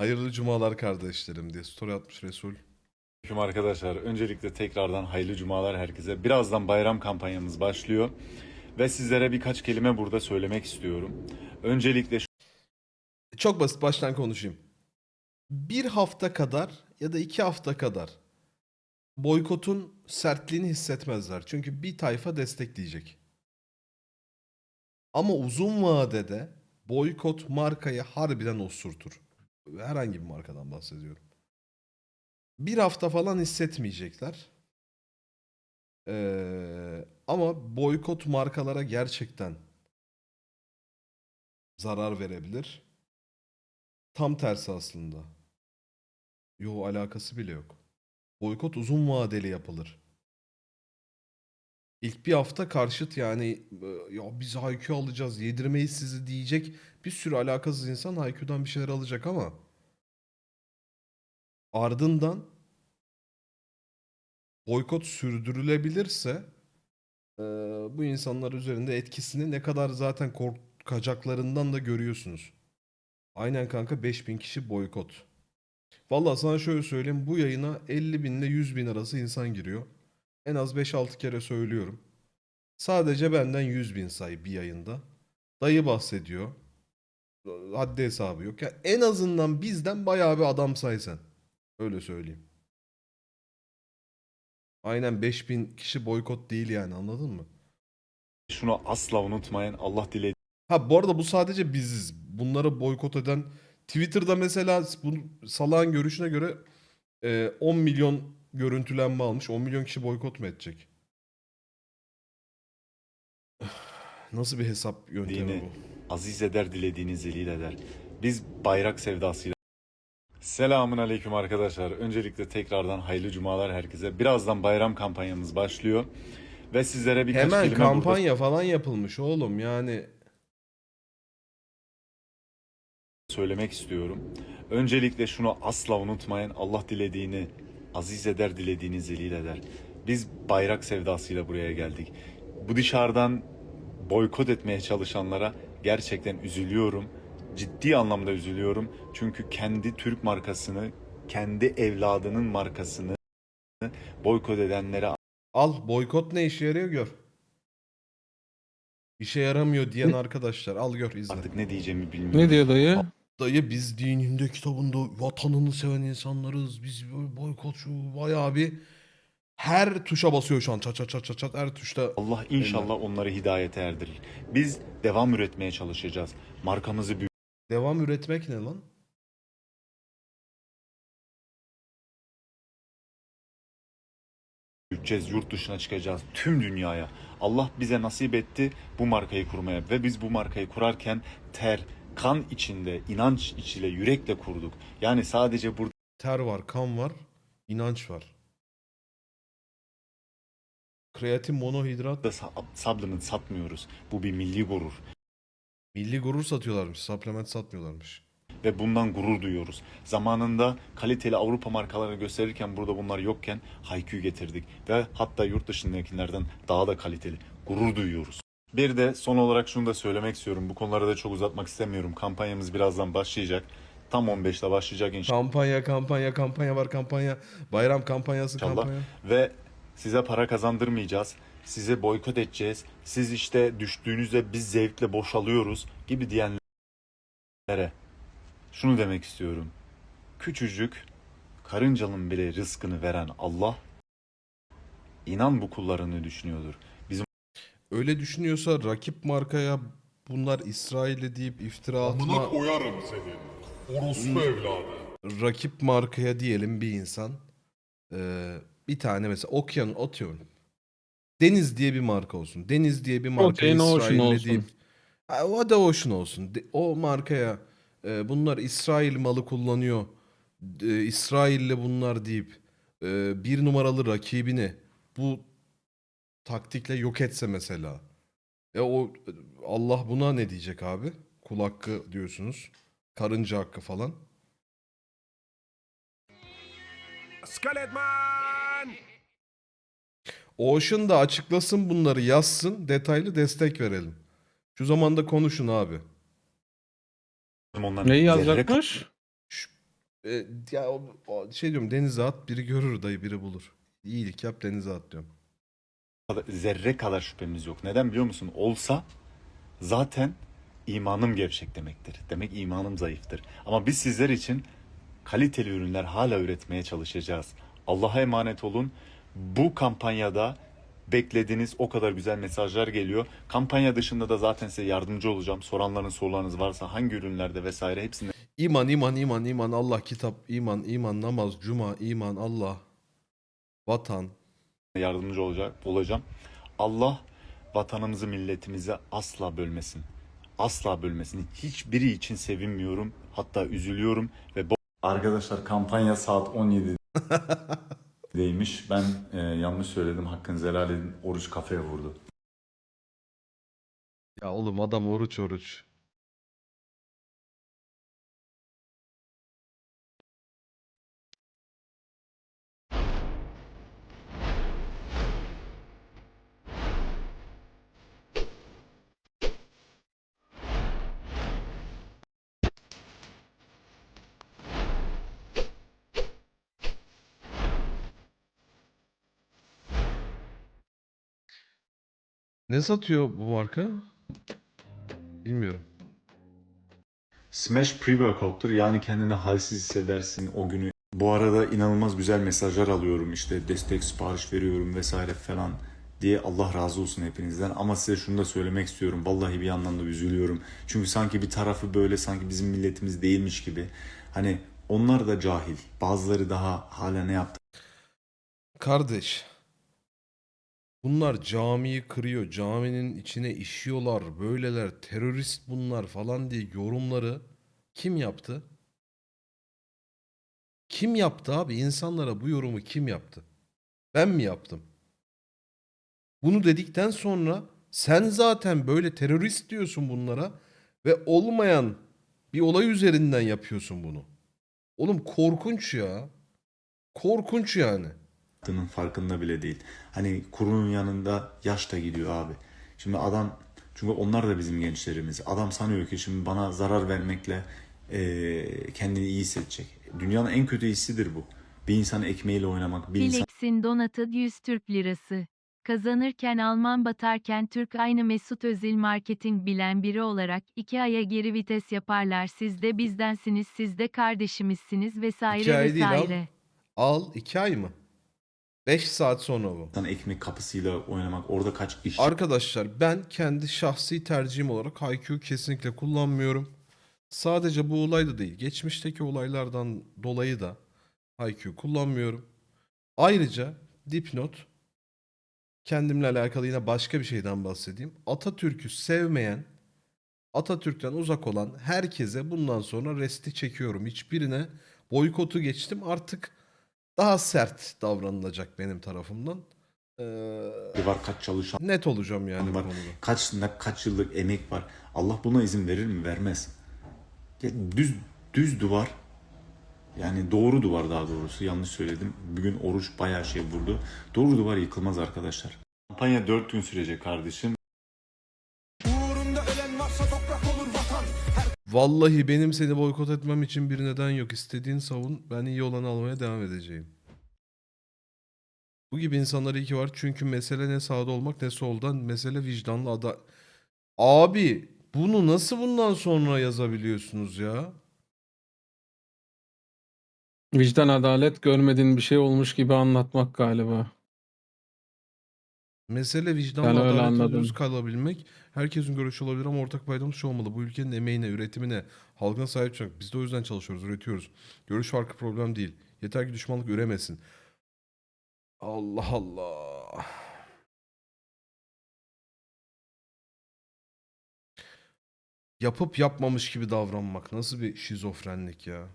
Hayırlı cumalar kardeşlerim diye story atmış Resul. Tüm arkadaşlar öncelikle tekrardan hayırlı cumalar herkese. Birazdan bayram kampanyamız başlıyor ve sizlere birkaç kelime burada söylemek istiyorum. Öncelikle Çok basit baştan konuşayım. Bir hafta kadar ya da iki hafta kadar boykotun sertliğini hissetmezler. Çünkü bir tayfa destekleyecek. Ama uzun vadede boykot markayı harbiden osurtur. Herhangi bir markadan bahsediyorum. Bir hafta falan hissetmeyecekler. Ee, ama boykot markalara gerçekten zarar verebilir. Tam tersi aslında. Yo alakası bile yok. Boykot uzun vadeli yapılır. İlk bir hafta karşıt yani e, ya biz HiQ alacağız yedirmeyiz sizi diyecek bir sürü alakasız insan HiQ'dan bir şeyler alacak ama ardından boykot sürdürülebilirse e, bu insanlar üzerinde etkisini ne kadar zaten korkacaklarından da görüyorsunuz. Aynen kanka 5000 kişi boykot. Vallahi sana şöyle söyleyeyim bu yayına 50 bin ile 100 bin arası insan giriyor. En az 5-6 kere söylüyorum. Sadece benden 100 bin say bir yayında. Dayı bahsediyor. Haddi hesabı yok. Ya en azından bizden bayağı bir adam say sen. Öyle söyleyeyim. Aynen 5000 kişi boykot değil yani anladın mı? şunu asla unutmayın. Allah dilediğini Ha bu arada bu sadece biziz. Bunları boykot eden Twitter'da mesela bu salağın görüşüne göre e, 10 milyon görüntülenme almış. 10 milyon kişi boykot mu edecek? Nasıl bir hesap yöntemi bu? aziz eder, dilediğini zelil eder. Biz bayrak sevdasıyla Selamun aleyküm arkadaşlar. Öncelikle tekrardan hayırlı cumalar herkese. Birazdan bayram kampanyamız başlıyor ve sizlere birkaç Hemen kelime kampanya falan yapılmış oğlum yani. söylemek istiyorum. Öncelikle şunu asla unutmayın. Allah dilediğini aziz eder, dilediğini zelil eder. Biz bayrak sevdasıyla buraya geldik. Bu dışarıdan boykot etmeye çalışanlara gerçekten üzülüyorum. Ciddi anlamda üzülüyorum. Çünkü kendi Türk markasını, kendi evladının markasını boykot edenlere Al boykot ne işe yarıyor gör. İşe yaramıyor diyen arkadaşlar al gör izle. artık ne diyeceğimi bilmiyorum. Ne diyor dayı? Dayı biz dininde kitabında vatanını seven insanlarız. Biz böyle boykot şu bayağı bir her tuşa basıyor şu an. Çat çat çat çat çat her tuşta. Allah inşallah onları hidayete erdirir. Biz devam üretmeye çalışacağız. Markamızı Devam üretmek ne lan? büyüteceğiz, yurt dışına çıkacağız, tüm dünyaya. Allah bize nasip etti bu markayı kurmaya ve biz bu markayı kurarken ter, kan içinde, inanç içiyle, yürekle kurduk. Yani sadece burada Ter var, kan var, inanç var. Kreatin monohidrat. sa- supplement satmıyoruz. Bu bir milli gurur Milli gurur satıyorlarmış. Supplement satmıyorlarmış. ve bundan gurur duyuyoruz. Zamanında kaliteli Avrupa markalarını gösterirken burada bunlar yokken Haykü getirdik ve hatta yurt dışındakilerden daha da kaliteli. Gurur duyuyoruz. Bir de son olarak şunu da söylemek istiyorum. Bu konuları da çok uzatmak istemiyorum. Kampanyamız birazdan başlayacak. Tam 15'te başlayacak inşallah. Kampanya, kampanya, kampanya var kampanya. Bayram kampanyası İnşallah. kampanya. Ve size para kazandırmayacağız. Size boykot edeceğiz. Siz işte düştüğünüzde biz zevkle boşalıyoruz gibi diyenlere şunu demek istiyorum. Küçücük karıncalın bile rızkını veren Allah inan bu kullarını düşünüyordur. Öyle düşünüyorsa rakip markaya bunlar İsrail'e deyip iftira Amına atma koyarım seni. Orospu evladı. rakip markaya diyelim bir insan eee, bir tane mesela okyan atıyorum. Deniz diye bir marka olsun. Deniz diye bir marka olsun. deyip Ha, o da Ocean olsun. De- o markaya e, bunlar İsrail malı kullanıyor. E, İsrail'le bunlar deyip e, bir numaralı rakibini bu taktikle yok etse mesela. E o Allah buna ne diyecek abi? Kul hakkı diyorsunuz. Karınca hakkı falan. Skeletman! Ocean da açıklasın bunları yazsın detaylı destek verelim. Şu zamanda konuşun abi. onların Neyi yazacakmış? E, ya o, o şey diyorum denize at biri görür dayı biri bulur. İyilik yap denize at diyorum. Zerre kadar şüphemiz yok. Neden biliyor musun? Olsa zaten imanım gevşek demektir. Demek imanım zayıftır. Ama biz sizler için kaliteli ürünler hala üretmeye çalışacağız. Allah'a emanet olun. Bu kampanyada beklediğiniz o kadar güzel mesajlar geliyor. Kampanya dışında da zaten size yardımcı olacağım. Soranların sorularınız varsa hangi ürünlerde vesaire hepsinde İman, iman, iman, iman, Allah, kitap, iman, iman, namaz, cuma, iman, Allah, vatan. Yardımcı olacak olacağım. Allah vatanımızı milletimizi asla bölmesin. Asla bölmesin. Hiçbiri için sevinmiyorum. Hatta üzülüyorum ve. Arkadaşlar kampanya saat 17'deymiş. Ben e, yanlış söyledim. Hakkınızı helal edin. Oruç kafeye vurdu. Ya oğlum adam oruç oruç. Ne satıyor bu marka? Bilmiyorum. Smash pre-workout'tur. Yani kendini halsiz hissedersin o günü. Bu arada inanılmaz güzel mesajlar alıyorum. İşte destek sipariş veriyorum vesaire falan diye Allah razı olsun hepinizden. Ama size şunu da söylemek istiyorum. Vallahi bir yandan da üzülüyorum. Çünkü sanki bir tarafı böyle sanki bizim milletimiz değilmiş gibi. Hani onlar da cahil. Bazıları daha hala ne yaptı Kardeş. Bunlar camiyi kırıyor. Caminin içine işiyorlar. Böyleler terörist bunlar falan diye yorumları kim yaptı? Kim yaptı abi? İnsanlara bu yorumu kim yaptı? Ben mi yaptım? Bunu dedikten sonra sen zaten böyle terörist diyorsun bunlara ve olmayan bir olay üzerinden yapıyorsun bunu. Oğlum korkunç ya. Korkunç yani. Yaptığının farkında bile değil. Hani kurunun yanında yaş da gidiyor abi. Şimdi adam çünkü onlar da bizim gençlerimiz. Adam sanıyor ki şimdi bana zarar vermekle eee, kendini iyi hissedecek. Dünyanın en kötü hissidir bu. Bir insanın ekmeğiyle oynamak, bir insan donatı 100 Türk Lirası. Kazanırken Alman batarken Türk aynı Mesut Özil marketing bilen biri olarak iki aya geri vites yaparlar siz de bizdensiniz siz de kardeşimizsiniz vesaire İki ay değil al. vesaire. Al iki ay mı? 5 saat sonra bu. ekmek kapısıyla oynamak, orada kaç iş Arkadaşlar ben kendi şahsi tercihim olarak HiQ kesinlikle kullanmıyorum. Sadece bu olay da değil. Geçmişteki olaylardan dolayı da HiQ kullanmıyorum. Ayrıca dipnot kendimle alakalı yine başka bir şeyden bahsedeyim. Atatürk'ü sevmeyen, Atatürk'ten uzak olan herkese bundan sonra resti çekiyorum. Hiçbirine boykotu geçtim. Artık daha sert davranılacak benim tarafımdan. Ee, var, kaç çalışan net olacağım yani bu var, konuda. kaç kaç yıllık emek var. Allah buna izin verir mi? Vermez. Ya düz düz duvar yani doğru duvar daha doğrusu yanlış söyledim. Bugün oruç bayağı şey vurdu. Doğru duvar yıkılmaz arkadaşlar. Kampanya 4 gün sürecek kardeşim. Vallahi benim seni boykot etmem için bir neden yok. İstediğin savun. Ben iyi olanı almaya devam edeceğim. Bu gibi insanlar iyi ki var. Çünkü mesele ne sağda olmak ne soldan. Mesele vicdanlı ada... Abi bunu nasıl bundan sonra yazabiliyorsunuz ya? Vicdan adalet görmediğin bir şey olmuş gibi anlatmak galiba. Mesele vicdanlı Ben öyle anladım. düz kalabilmek. Herkesin görüşü olabilir ama ortak paydamız şu olmalı. Bu ülkenin emeğine, üretimine, halkına sahip çıkmak. Biz de o yüzden çalışıyoruz, üretiyoruz. Görüş farkı problem değil. Yeter ki düşmanlık üremesin. Allah Allah. Yapıp yapmamış gibi davranmak nasıl bir şizofrenlik ya?